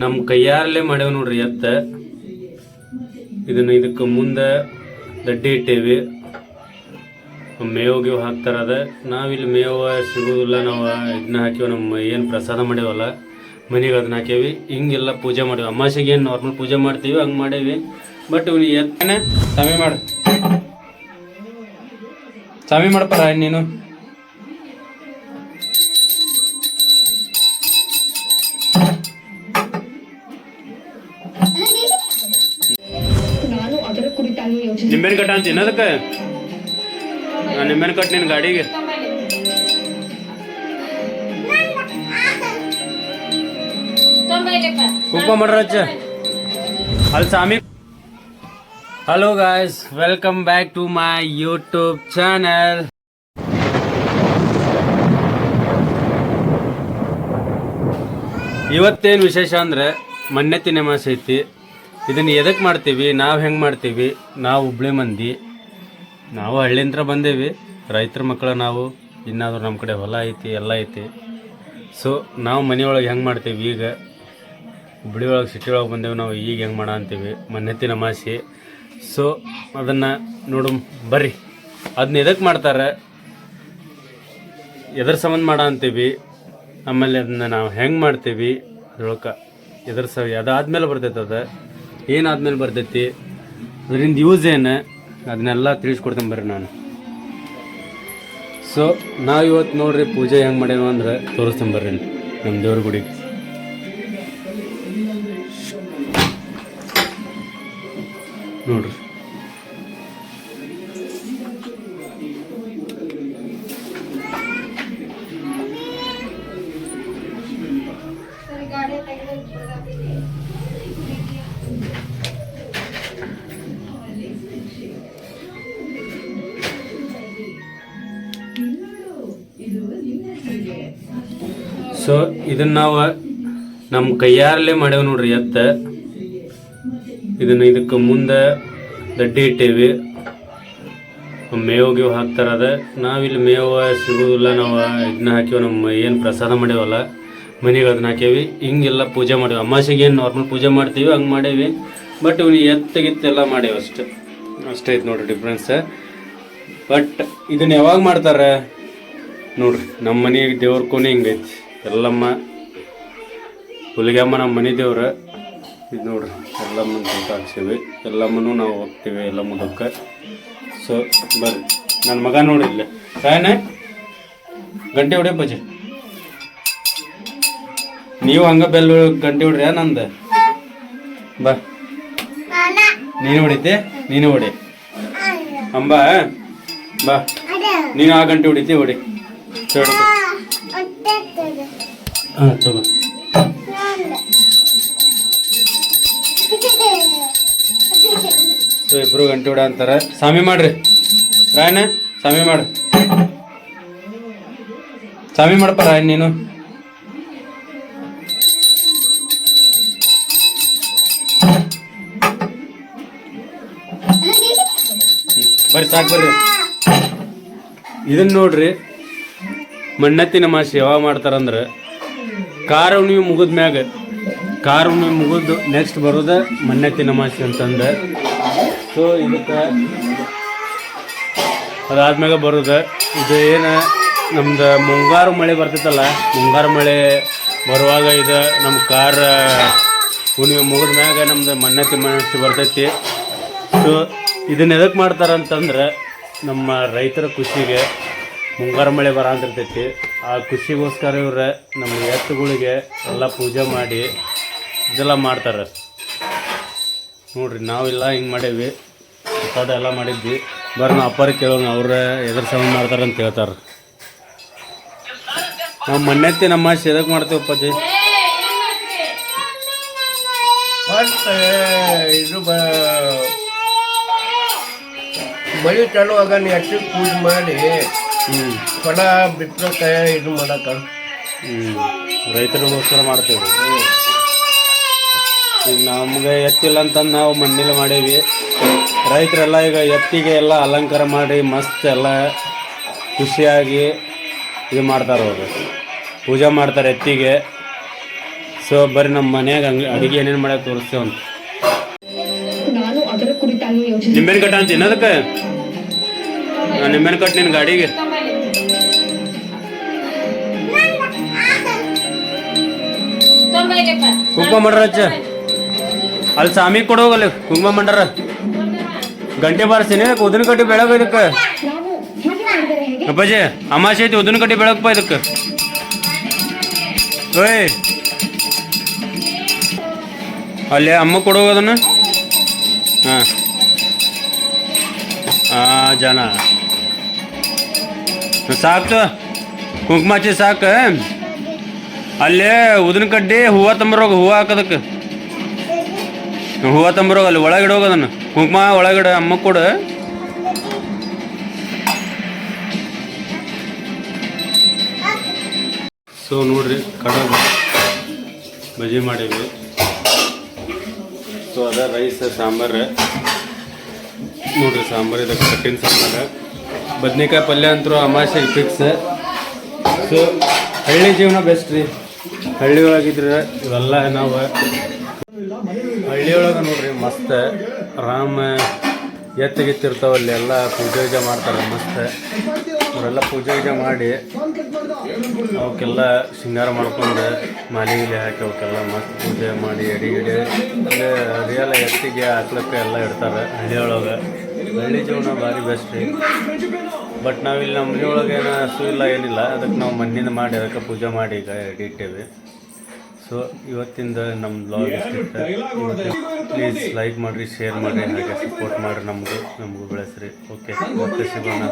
ನಮ್ಮ ಕೈಯಾರಲ್ಲೇ ಮಾಡ್ಯಾವ ನೋಡ್ರಿ ಎತ್ತ. ಇದನ್ನ ಇದಕ್ಕೆ ಮುಂದೆ ದಡ್ಡಿ ಇಟ್ಟೇವಿ. ಮೇವು ಗೇವು ಹಾಕ್ತಾರ ಅದ. ನಾವಿಲ್ಲಿ ಮೇವು ಸಿಗೋದಿಲ್ಲ, ನಾವು ಇದನ್ನ ಹಾಕಿವ ನಮ್ಮ ಏನು ಪ್ರಸಾದ ಮಾಡ್ಯಾವಲ್ಲ, ಮನೆಗೆ ಅದನ್ನ ಹಾಕೇವಿ ಹಿಂಗೆಲ್ಲ ಪೂಜೆ ಮಾಡೇವಿ ಅಮಾಸೆಗೆ ಏನು ನಾರ್ಮಲ್ ಪೂಜೆ ಮಾಡ್ತೀವಿ, ಹಂಗೆ ಮಾಡೇವಿ. ಬಟ್ ಇವ್ನ ಎತ್ತನೆ ಸಮಯ ಮಾಡು. ಸಮಯ ಮಾಡಪ್ಪ ನಾನು? ನಿಂಬೆನ ಕಟ್ಟ ಅಂತ ತಿನ್ನೋದಕ್ಕೆ? ನಾನು ನಿಂಬೆನ ಕಟ್ ನಿನ್ನ ಗಾಡಿಗೆ. ಕುಕ್ಕ ಮಾಡ್ರಚ್ಚ ಅಲ್ಲಿ ಸ್ವಾಮಿ. Hello guys welcome back to my YouTube channel ಇವತ್ತೇನು ವಿಶೇಷ ಅಂದ್ರೆ ತಿನ್ನೆ ಮಾಸ ಐತಿ ಇದನ್ನ ಎದಕ್ಕೆ ಮಾಡ್ತೀವಿ? ನಾವು ಹೆಂಗೆ ಮಾಡ್ತೀವಿ? ನಾವು ಹುಬ್ಳಿ ಮಂದಿ. ನಾವು ಹಳ್ಳಿಂತ್ರ ಬಂದೇವಿ. ರೈತರ ಮಕ್ಕಳ ನಾವು. ಇನ್ನಾದರೂ ನಮ್ಮ ಕಡೆ ಹೊಲ ಐತಿ, ಎಲ್ಲ ಐತಿ. ಸೊ ನಾವು ಮನೆಯೊಳಗೆ ಹೆಂಗೆ ಮಾಡ್ತೀವಿ ಈಗ? ಹುಬ್ಳಿ ಒಳಗೆ, ಸಿಟಿ ಒಳಗೆ ಬಂದೇವಿ ನಾವು. ಈಗ ಹೆಂಗೆ ಮಾಡ ಅಂತೀವಿ? ಮನ್ನೆತ್ತಿನ ಮಾಸಿ ಸೊ ಅದನ್ನು ನೋಡು ಬರ್ರಿ. ಅದನ್ನ ಎದಕ್ಕೆ ಮಾಡ್ತಾರೆ? ಎದ್ರ ಸಂಬಂಧ ಮಾಡ ಅಂತೀವಿ. ಆಮೇಲೆ ಅದನ್ನ ನಾವು ಹೆಂಗೆ ಮಾಡ್ತೀವಿ? ಅದ್ರೊಳಗೆ ಎದ್ರ ಸ ಅದಾದ್ಮೇಲೆ ಬರ್ತೈತೆ ಅದು. ಏನಾದ್ಮೇಲೆ ಬರ್ತೈತಿ? ಅದರಿಂದ ಯೂಸ್ ಏನು? ಅದನ್ನೆಲ್ಲ ತಿಳಿಸ್ಕೊಡ್ತೇನೆ ಬರ್ರಿ ನಾನು. ಸೊ ನಾವು ಇವತ್ತು ನೋಡ್ರಿ ಪೂಜೆ ಹೆಂಗೆ ಮಾಡೇವ ಅಂದ್ರೆ ತೋರಿಸ್ತೇನೆ ಬರ್ರಿ ನಮ್ಮ ದೇವ್ರ ಗುಡಿಗೆ. ನೋಡ್ರಿ. ಸೊ ಇದನ್ನ ನಾವು ನಮ್ಮ ಕೈಯಾರಲ್ಲೇ ಮಾಡ್ಯಾವ ನೋಡ್ರಿ ಎತ್ತ. ಇದನ್ನ ಇದಕ್ಕೆ ಮುಂದೆ ದಡ್ಡಿ ಇಟ್ಟೇವಿ. ಮೇವು ಗೀವು ಹಾಕ್ತಾರ ಅದ. ನಾವಿಲ್ಲಿ ಮೇವು ಸಿಗೋದಿಲ್ಲ, ನಾವು ಇದನ್ನ ಹಾಕಿವ ನಮ್ಮ ಏನು ಪ್ರಸಾದ ಮಾಡೇವಲ್ಲ, ಮನೆಗೆ ಅದನ್ನ ಹಾಕೇವಿ. ಹಿಂಗೆಲ್ಲ ಪೂಜೆ ಮಾಡೇವಿ. ಅಮಾಸೆಗೆ ಏನು ನಾರ್ಮಲ್ ಪೂಜೆ ಮಾಡ್ತೀವಿ, ಹಂಗೆ ಮಾಡೇವಿ. ಬಟ್ ಇವ್ನು ಎತ್ತಗಿತ್ತೆಲ್ಲ ಮಾಡೇವಿ ಅಷ್ಟೇ. ಅಷ್ಟೇ ಐತೆ ನೋಡ್ರಿ ಡಿಫ್ರೆನ್ಸ್ ಬಟ್ ಇದನ್ನ ಯಾವಾಗ ಮಾಡ್ತಾರೆ? ನೋಡ್ರಿ ನಮ್ಮ ಮನೆಗೆ ದೇವ್ರ ಕೋಣೆ ಹಿಂಗೈತಿ. ಎಲ್ಲಮ್ಮ, ಹುಲಿಗಮ್ಮನ ನಮ್ಮ ಮನೆ ದೇವ್ರ. ಇದು ನೋಡ್ರಿ ಎಲ್ಲಮ್ಮನ ಅಂತ ಹಾಕ್ಸೀವಿ ಎಲ್ಲಮ್ಮನು ನಾವು ಹೋಗ್ತೀವಿ ಎಲ್ಲ ಮುದಕ್ಕೆ ಸೊ ಬರ್ರಿ. ನನ್ನ ಮಗ ನೋಡಿ ಇಲ್ಲಿ. ಸಾಯನೆ ಗಂಟೆ ಹೊಡೆ ಬಜೆ ನೀವು ಹಂಗ ಬೆಲ್ಲ ಗಂಟೆ ಹೊಡ್ರಿ ನಂದು. ಬಾ. ನೀನು ಹೊಡಿತೆ, ನೀನು ಹೊಡಿ. ಅಂಬ, ಬಾ. ನೀನು ಆ ಗಂಟೆ ಹೊಡಿತಿ, ಹೊಡಿ. ಹಾಂ, ತಗೋ. ಸೊ, ಇಬ್ರು ಗಂಟೆ ಹೊಡ ಅಂತಾರೆ. ಸ್ವಾಮಿ ಮಾಡ್ರಿ. ರಾಯಣ್ಣ, ಸ್ವಾಮಿ ಮಾಡು. ಸ್ವಾಮಿ ಮಾಡಪ್ಪ ರಾಯಣ್ಣ ನೀನು. ಬರ್ರಿ, ಸಾಕು ಬರ್ರಿ. ಇದನ್ನ ನೋಡ್ರಿ, ಮಣ್ಣತ್ತಿನ ಮಾಸಿ ಯಾವಾಗ ಮಾಡ್ತಾರಂದ್ರೆ ಕಾರ ಹುಣ್ಣಿಮೆ ಮುಗಿದ ಮ್ಯಾಗ ಕಾರ ಹುಣ್ಣಿಮೆ ಮುಗಿದು ನೆಕ್ಸ್ಟ್ ಬರೋದು ಮಣ್ಣೆತ್ತಿನ ನಮಾಸಿ ಅಂತಂದು. ಸೊ ಇದಕ್ಕೆ ಅದಾದ್ಮ್ಯಾಗ ಬರೋದ, ಇದು ಏನು, ನಮ್ದು ಮುಂಗಾರು ಮಳೆ ಬರ್ತೈತಲ್ಲ ಮುಂಗಾರು ಮಳೆ ಬರುವಾಗ ಇದು ನಮ್ಮ ಕಾರ ಹುಣ್ಣಿಮೆ ಮುಗಿದ ಮ್ಯಾಗ ನಮ್ದು ಮಣ್ಣೆತ್ತಿ ಮನಸ್ಸು ಬರ್ತೈತಿ. ಸೊ ಇದನ್ನ ಎದಕ್ಕೆ ಮಾಡ್ತಾರಂತಂದ್ರೆ, ನಮ್ಮ ರೈತರ ಖುಷಿಗೆ ಮುಂಗಾರು ಮಳೆ ಬರಂತಿರ್ತೈತಿ. ಆ ಖುಷಿಗೋಸ್ಕರ ಇವ್ರೆ ನಮ್ಮ ಎತ್ತುಗಳಿಗೆ ಎಲ್ಲ ಪೂಜೆ ಮಾಡಿ ಇದೆಲ್ಲ ಮಾಡ್ತಾರೆ. ನೋಡ್ರಿ ನಾವೆಲ್ಲ ಹಿಂಗೆ ಮಾಡೇವಿ ಪ್ರಸಾದ ಎಲ್ಲ ಮಾಡಿದ್ವಿ. ಬರೋಣ ನಾವು ಕೇಳೋಣ ಅವ್ರೆ ಎದ್ರ ಸಮ ಮಾಡ್ತಾರೆ ಅಂತ ಹೇಳ್ತಾರೆ. ನಾವು ಮಣ್ಣೆತ್ತಿ ನಮ್ಮ ಎದಕ್ಕೆ ಮಾಡ್ತೇವೆ ಅಪ್ಪಾಜಿ. ಇದು ಮಳೆ ಮಳಿ ನೀ ಅಷ್ಟು ಪೂಜೆ ಮಾಡಿ ಹ್ಞೂ ಹೊಲ ತಯಾರ ಇದು ಮಾಡಕ್ಕ? ಹ್ಞೂ ರೈತರಿಗೋಸ್ಕರ ಮಾಡ್ತೇವೆ ಈಗ ನಮ್ಗೆ ಎತ್ತಿಲ್ಲ ಅಂತಂದು ನಾವು ಮಣ್ಣಿಲ್ಲ ಮಾಡೇವಿ. ರೈತರೆಲ್ಲ ಈಗ ಎತ್ತಿಗೆ ಎಲ್ಲ ಅಲಂಕಾರ ಮಾಡಿ ಮಸ್ತ್ ಎಲ್ಲ ಖುಷಿಯಾಗಿ ಇದು ಮಾಡ್ತಾರೆ ಅವರು. ಪೂಜೆ ಮಾಡ್ತಾರೆ ಎತ್ತಿಗೆ. ಸೊ ಬರೀ ಬರ್ರಿ ನಮ್ಮ ಮನೆಯಾಗ ಹಂಗೆ ಅಡುಗೆ ಏನೇನು ಮಾಡಕ್ಕೆ ತೋರಿಸ್ತೇವೆ ಅಂತ. ನಿಂಬೆನ್ ಕಟ್ಟ ಅಂತ ಏನದಕ್ಕೆ ನಿಂಬೆನ್ ಕಟ್ ನಿನ್ನ ಗಾಡಿಗೆ ಕುಂಕುಮ ಮಂಡ್ರ ಹಚ್ಚ. ಅಲ್ಲಿ ಸಾಮಿ ಕೊಡೋಗಲ್ಲ ಕುಂಕುಮ ಮಂಡ್ರ. ಗಂಟೆ ಬಾರಿಸ್ತೀನಿ ಉದಿನ ಕಟ್ಟಿ ಬೆಳಗ್ಗೆ ಇದಕ್ಕೆ? ಅಪ್ಪಾಜಿ ಅಮಾಸೆ ಐತಿ ಉದಿನ ಕಟ್ಟಿ ಇದಕ್ಕೆ. ಓಯ್ ಅಲ್ಲೇ ಅಮ್ಮ ಕೊಡೋಗ ಅದನ್ನ. ಹಾಂ. ಹಾಂ ಜನ. ಸಾಕು. ಕುಂಕುಮ ಹಚ್ಚಿ ಸಾಕು. ಅಲ್ಲೇ ಉದಿನ ಕಡ್ಡಿ ಹೂವು ತಂಬರೋಗ, ಹೂವು ಹಾಕೋದಕ್ಕೆ. ಹೂವು ತಂಬರೋಗ, ಅಲ್ಲಿ ಒಳಗಿಡ ಹೋಗೋದನ್ನ ಕುಂಕುಮ ಒಳಗಿಡ ಅಮ್ಮ ಕೂಡ. ಸೊ ನೋಡ್ರಿ, ಕಡಬ ಬಜಿ ಮಾಡಿದ್ವಿ. ಸೊ ಅದ ರೈಸ್, ಸಾಂಬಾರು. ನೋಡ್ರಿ, ಸಾಂಬಾರು ಇದಕ್ಕೆ ಕಟ್ಟಿನ ಸಾಂಬಾರು. ಬದ್ನೆಕಾಯಿ ಪಲ್ಯ ಅಂತೂ ಅಮಾಸೆ ಫಿಕ್ಸ್ ಸೊ ಹಳ್ಳಿ ಜೀವನ ಬೆಸ್ಟ್ ರೀ. ಹಳ್ಳಿ ಒಳಗಿದ್ರೆ ಇವೆಲ್ಲ ನಾವು ಹಳ್ಳಿ ಒಳಗೆ ನೋಡ್ರಿ ಮಸ್ತ್ ಆರಾಮ ಎತ್ತಿಗಿತ್ತಿರ್ತಾವಲ್ಲಿ ಎಲ್ಲ ಪೂಜೆ ಗೀಜೆ ಮಾಡ್ತಾರೆ ಮಸ್ತ್. ಅವರೆಲ್ಲ ಪೂಜೆ ಗೀಜೆ ಮಾಡಿ ಅವಕ್ಕೆಲ್ಲ ಶೃಂಗಾರ ಮಾಡ್ಕೊಂಡು ಮಾಲಿ ಇಲ್ಲಿ ಹಾಕಿ ಅವಕ್ಕೆಲ್ಲ ಮಸ್ತ್ ಪೂಜೆ ಮಾಡಿ ಎಡಿ ಗಿಡಿ ಅಂದರೆ ರಿಯಲ್ ಎತ್ತಿಗೆ ಹಾಕ್ಲಕ್ಕೆ ಎಲ್ಲ ಇಡ್ತಾರೆ ಹಳ್ಳಿ ಒಳಗೆ ಹಳ್ಳಿ ಜೀವನ ಭಾರಿ ಬೆಸ್ಟ್ ರೀ. ಬಟ್ ನಾವಿಲ್ಲಿ ನಮ್ಮ ಮನೆ ಒಳಗೆ ಏನೋ ಹಸು ಇಲ್ಲ, ಏನಿಲ್ಲ. ಅದಕ್ಕೆ ನಾವು ಮಣ್ಣಿಂದ ಮಾಡಿ, ಅದಕ್ಕೆ ಪೂಜೆ ಮಾಡಿ ಈಗ ಇಟ್ಟೇವೆ ಸೊ ಇವತ್ತಿಂದ ನಮ್ಮ ಬ್ಲಾಗ್ ಪ್ಲೀಸ್ ಲೈಕ್ ಮಾಡಿರಿ ಶೇರ್ ಮಾಡಿರಿ, ಹಾಗೆ ಸಪೋರ್ಟ್ ಮಾಡಿರಿ ನಮಗೂ ನಮಗೂ ಬೆಳೆಸ್ರಿ. ಓಕೆ ಮತ್ತೆ ಸಿಗೋಣ.